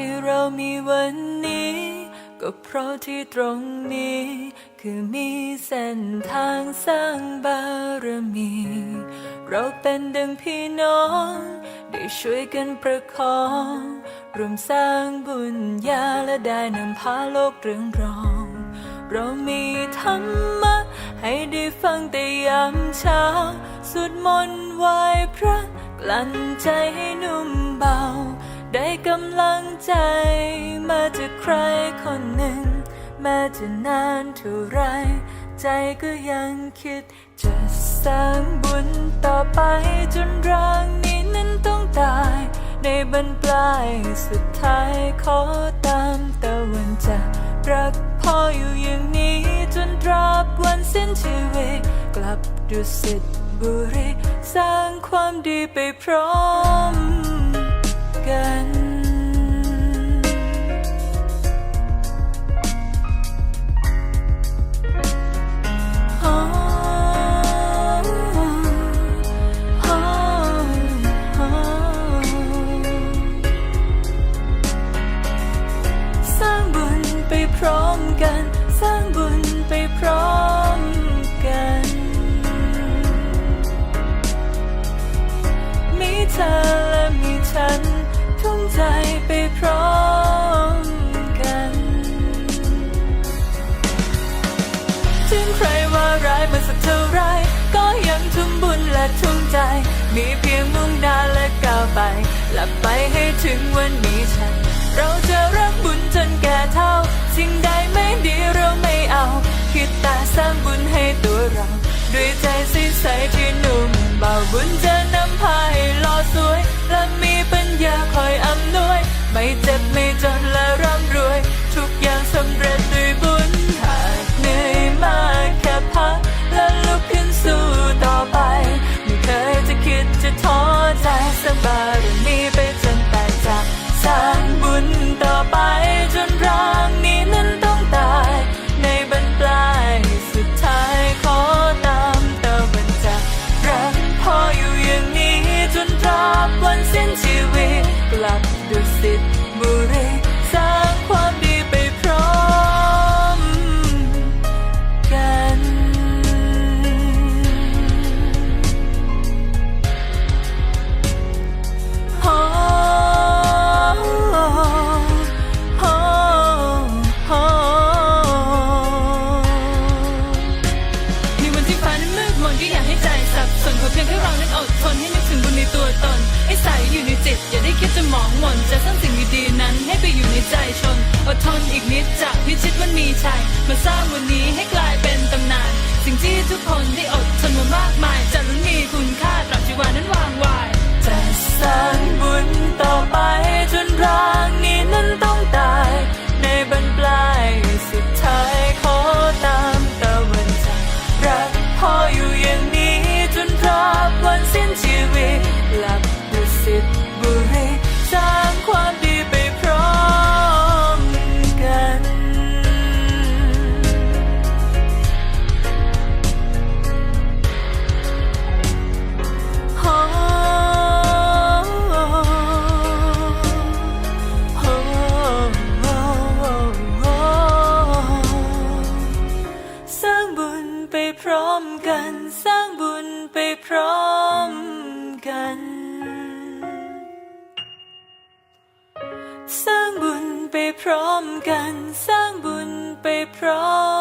ที่เรามีวันนี้ ก็เพราะที่ตรงนี้ คือมีเส้นทางสร้างบารมี เราเป็นดังพี่น้อง ได้ช่วยกันประคองรวมสร้างบุญญาและได้นำพาโลกเรืองรอง เรามีธรรมะ ให้ได้ฟังแต่ยามเช้าสวดมนต์ไหว้พระกลั่นใจให้นุ่มเบา ได้กำลังใจ มาจากใครคนหนึ่งแม้จะนานเท่าไร ใจก็ยังคิด จะสร้างบุญต่อไปจนร่างนี้นั้นต้องตาย ในบรรปลายสุดท้ายขอตามตะวันจากรักพ่ออยู่อย่างนี้จนตราบวันสิ้นชีวิต กลับดุสิตบุรี สร้างความดีไปพร้อม กั มีเพียงมุ่งหน้าและก้าวไปหลับไปให้ถึงวันนี้ฉัน เราจะรักบุญจนแก่เท่า สิ่งใดไม่ดีเราไม่เอา คิดแต่สร้างบุญให้ตัวเรา ด้วยใจใสๆที่นุ่มเบาบุญจะนำพาให้หล่อสวย และมีปัญญาคอยอำนวย ไม่เจ็บไม่จนและร่ำรวย นั้นอดทนให้นึกถึงบุญในตัวตน ให้ใส่อยู่ในจิต อย่าได้คิดจะหมองหม่นจะสร้างสิ่งดีๆนั้นให้ไปอยู่ในใจชนอดทนอีกนิดจากพิชิตวันมีชัยมาสร้างวันนี้ให้กลายเป็นตำนาน สิ่งที่ทุกคนได้อดทนมามากมายจะ ร้อมกันสร้างบุญไปพร้อม